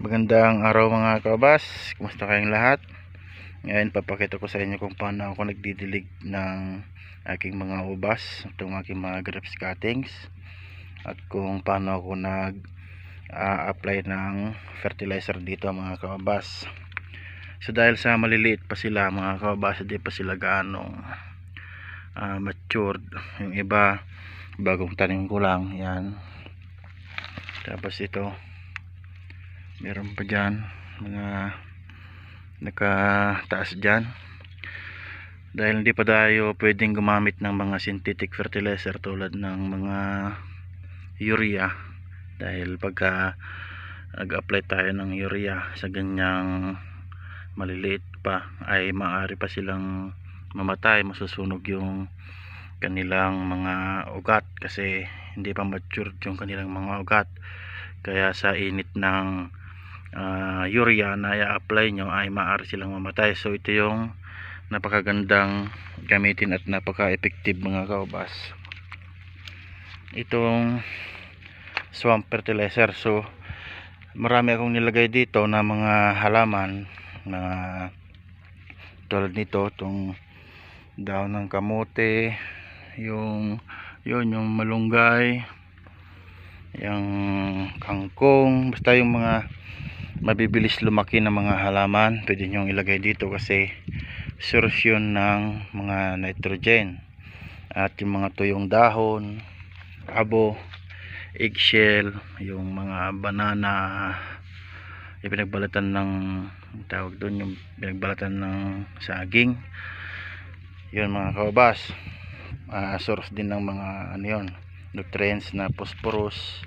Magandang araw mga kabas. Kumusta kayong lahat? Ngayon papakita ko sa inyo kung paano ako nagdidilig ng aking mga ubas, itong aking mga grapes cuttings at kung paano ako nag ah, apply ng fertilizer dito mga kabas. So dahil sa maliliit pa sila mga kabas, hindi pa sila gaano ah, matured. Yung iba bagong tanim ko lang, yan. Tapos ito meron pa dyan mga nakataas dyan. Dahil hindi pa tayo pwedeng gumamit ng mga synthetic fertilizer tulad ng mga urea. Dahil pagka nag-apply tayo ng urea sa ganyang maliliit pa ay maaari pa silang mamatay masusunog yung kanilang mga ugat kasi hindi pa mature yung kanilang mga ugat. Kaya sa init ng uh, urea na i-apply nyo ay maaari silang mamatay. So ito yung napakagandang gamitin at napaka-effective mga kaubas. Itong swamp fertilizer. So marami akong nilagay dito na mga halaman na tulad nito itong daon ng kamote yung yun yung malunggay yung kangkong basta yung mga mabibilis lumaki na mga halaman. Pwede nyong ilagay dito kasi source yun ng mga nitrogen at yung mga tuyong dahon abo eggshell yung mga banana. Yung pinagbalatan ng tawag doon yung pinagbalatan ng saging. Yun mga kabas uh, source din ng mga ano yun nutrients na phosphorus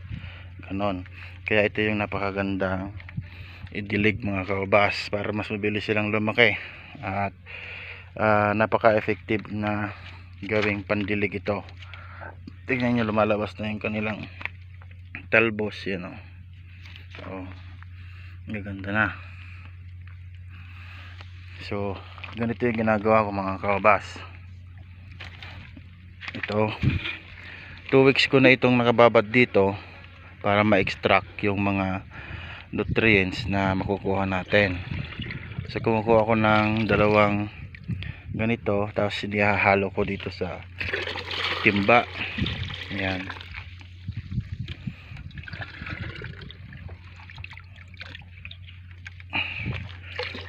ganon. Kaya ito yung napakagandang idilig mga kabas para mas mabilis silang lumaki at uh, napaka effective na gawing pandilig ito. Tingnan nyo lumalabas na yung kanilang talbos yan o oh. gaganda na. So ganito yung ginagawa ko mga kabas ito 2 weeks ko na itong nakababad dito para ma-extract yung mga nutrients na makukuha natin. So kumukuha ko ng dalawang ganito tapos inihahalo ko dito sa timba. Yan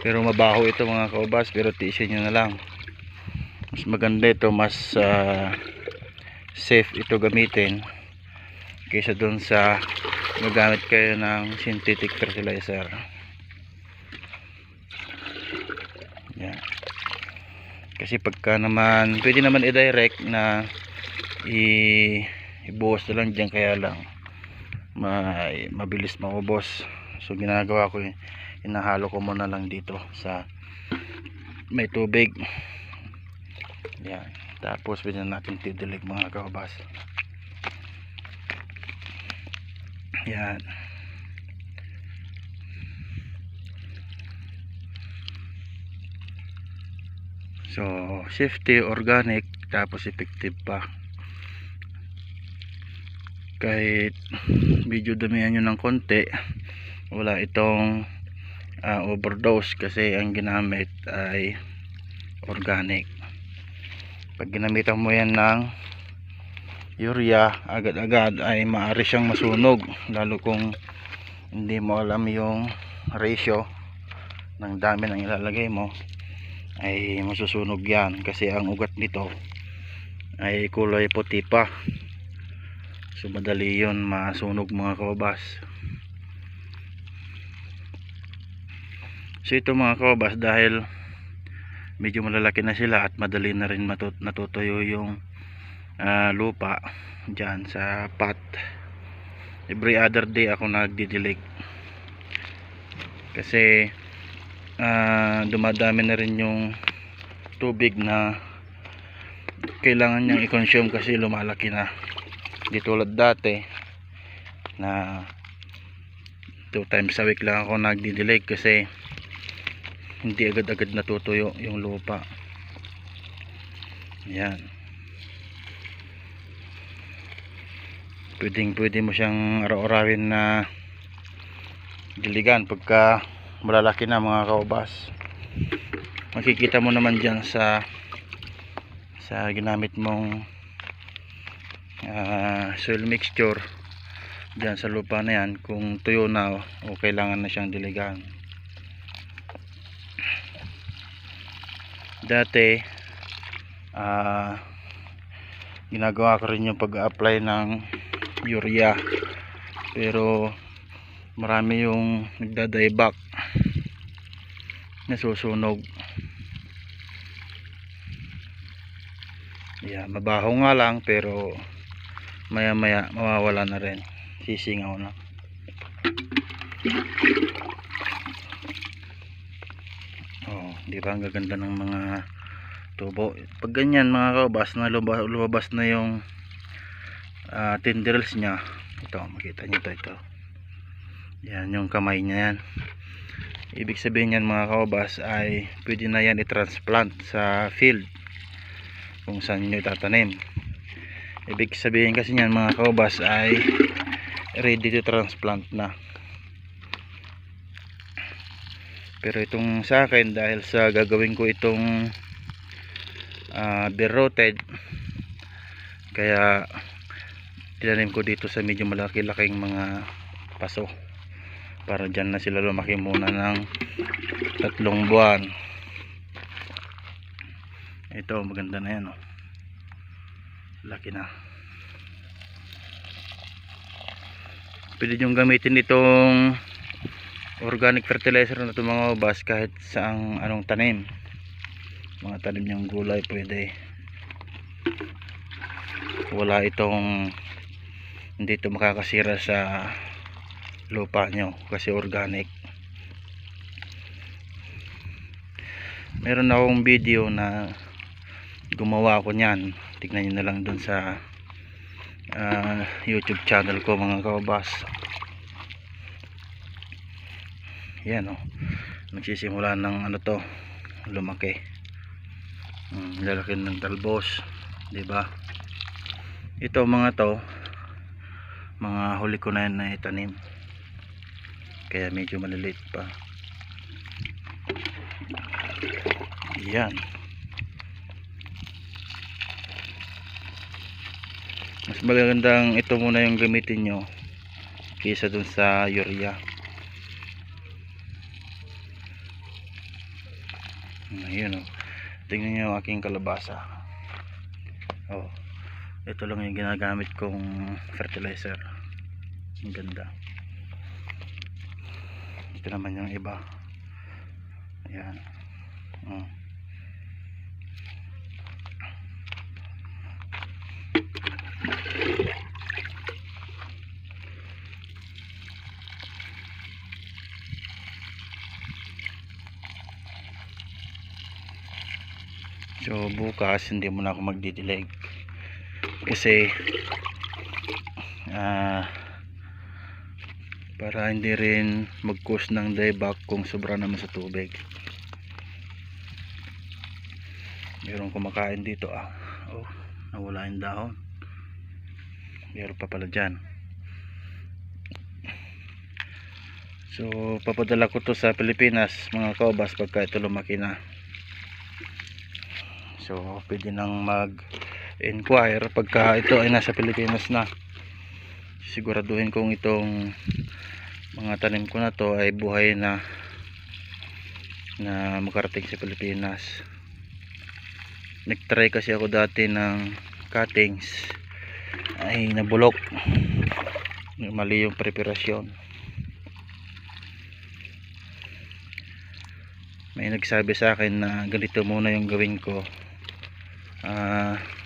pero mabaho ito mga kaubas pero tiisin nyo na lang. Mas maganda ito mas uh, safe ito gamitin kaysa dun sa magamit kayo ng synthetic fertilizer. Yan. Kasi pagka naman pwede naman i-direct na i ibuhos na lang dyan kaya lang ma mabilis maubos so ginagawa ko inahalo ko muna lang dito sa may tubig. Yan. Tapos pwede na natin tidilig mga kabas yan. So safety organic tapos effective pa. Kahit medyo damihan nyo ng konti wala itong uh, overdose kasi ang ginamit ay organic. Pag ginamitan mo yan ng urea agad-agad ay maaari siyang masunog lalo kung hindi mo alam yung ratio ng dami ng ilalagay mo ay masusunog yan. Kasi ang ugat nito ay kulay puti pa. So madali yun masunog mga kababas so ito mga kababas dahil medyo malalaki na sila at madali na rin matut natutuyo yung uh, lupa dyan sa pot. Every other day ako nagdidilig. Kasi uh, dumadami na rin yung tubig na kailangan niyang i-consume kasi lumalaki na. Di tulad dati na 2 times a week lang ako nagdidilig kasi hindi agad-agad natutuyo yung lupa. Yan pwedeng pwede mo siyang araw-arawin na diligan pagka malalaki na mga kaubas makikita mo naman dyan sa sa ginamit mong ah, soil mixture dyan sa lupa na yan. Kung tuyo na o kailangan na siyang diligan. Dati ah ginagawa ko rin yung pag-apply ng urea. Pero marami yung nagda-dieback nasusunog. Yeah, mabaho nga lang pero maya maya mawawala na rin. Sisingaw na. Oh, di ba ang gaganda ng mga tubo? Pag ganyan mga kaubas na lumabas, na yung uh, tendrils nya ito makita nyo ito ito. Yan yung kamay niya yan. Ibig sabihin yan mga kaubas ay pwede na yan i-transplant sa field kung saan nyo itatanim. Ibig sabihin kasi yan mga kaubas ay ready to transplant na. Pero itong sa akin dahil sa gagawin ko itong uh, beroted kaya tinanim ko dito sa medyo malaki-laking mga paso para dyan na sila lumaki muna ng tatlong buwan. Ito maganda na yan oh. laki na. Pwede nyo gamitin itong organic fertilizer na itong mga ubas kahit saang anong tanim. Mga tanim niyang gulay pwede. Wala itong hindi ito makakasira sa lupa nyo kasi organic meron akong video na gumawa ako nyan tignan nyo na lang dun sa uh, youtube channel ko mga kababas yan o oh. nagsisimula ng ano to lumaki hmm, lalaki ng talbos ba diba? ito mga to mga huli ko na yan na itanim. Kaya medyo maliliit pa. Yan. Mas magandang ito muna yung gamitin nyo kaysa dun sa urea. Ayun o oh. tingnan nyo aking kalabasa. Oh ito lang yung ginagamit kong fertilizer. Ang ganda. Ito naman yung iba. Ayan. Oh. so bukas hindi mo na ako magdidilig kasi uh, para hindi rin mag cause ng dieback kung sobra naman sa tubig. Meron kumakain dito ah. Oh nawala yung dahon. Meron pa pala dyan. So papadala ko to sa Pilipinas mga kaubas pagka ito lumaki na. So pwede nang mag inquire pagka ito ay nasa Pilipinas na. Siguraduhin kong itong mga tanim ko na to ay buhay na na makarating sa Pilipinas. Nagtry kasi ako dati ng cuttings. Ay nabulok. Mali yung preparasyon. May nagsabi sa akin na ganito muna yung gawin ko. Ah uh,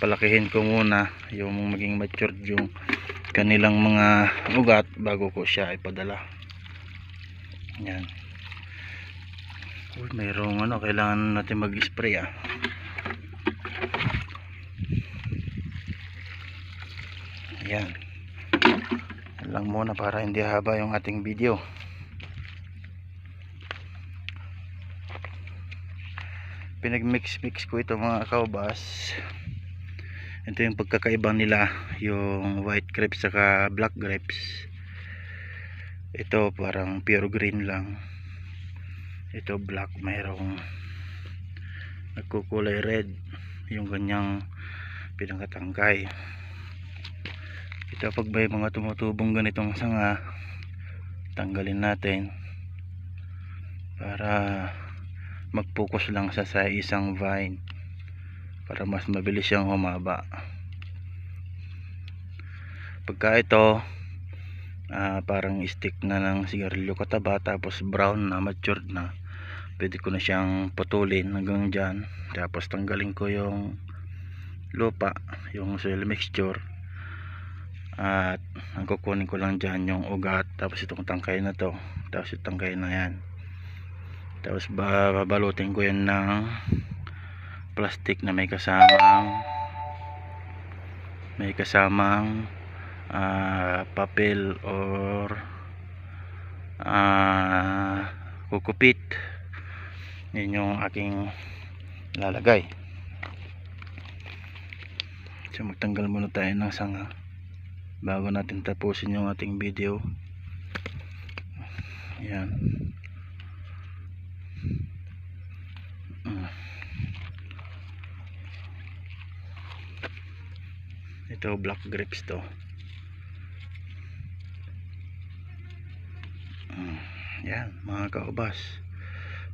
palakihin ko muna yung maging matured yung kanilang mga ugat bago ko siya ipadala. Yan. Uy, mayroong ano kailangan natin mag spray ah. Yan. Lang muna para hindi haba yung ating video. Pinag-mix mix ko ito mga kaubas ito yung pagkakaiba nila yung white grapes saka black grapes. Ito parang pure green lang. Ito black mayroong nagkukulay red yung ganyang pinakatangkay ito pag may mga tumutubong ganitong sanga tanggalin natin para mag-focus lang sa sa isang vine para mas mabilis siyang humaba. Pagka ito ah, parang stick na ng sigarilyo kataba tapos brown na matured na. Pwede ko na siyang putulin hanggang dyan. Tapos tanggalin ko yung lupa yung soil mixture. At ang kukunin ko lang dyan yung ugat. Tapos itong tangkay na to. Tapos itong tangkay na yan. Tapos ba- babalutin ko yan ng plastic na may kasamang may kasamang ah, papel or ah, kukupit. Yun yung aking lalagay. So magtanggal muna tayo ng sanga bago natin tapusin yung ating video. Yan ito black grapes to. Mm, yan mga kaubas.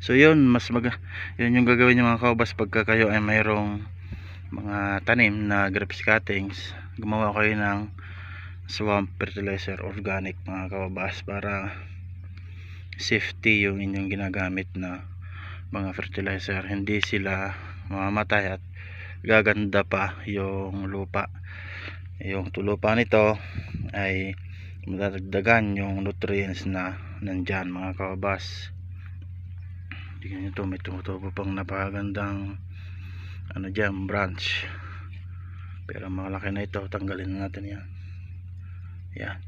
So yun mas mag yun yung gagawin yung mga kaubas pagka kayo ay mayroong mga tanim na grapes cuttings. Gumawa kayo ng swamp fertilizer organic mga kaubas para safety yung inyong ginagamit na mga fertilizer. Hindi sila mamamatay at gaganda pa yung lupa yung tulupa nito ay madadagdagan yung nutrients na nandyan mga kababas tingnan nyo to may tumutubo pang napakagandang ano dyan branch. Pero malaki na ito tanggalin na natin yan. Yan.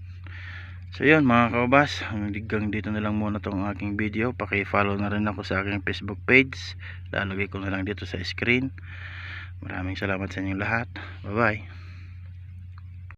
So yun mga kababas hanggang dito na lang muna tong aking video. Paki-follow na rin ako sa aking facebook page. Lalagay ko na lang dito sa screen. Maraming salamat sa inyong lahat. Bye bye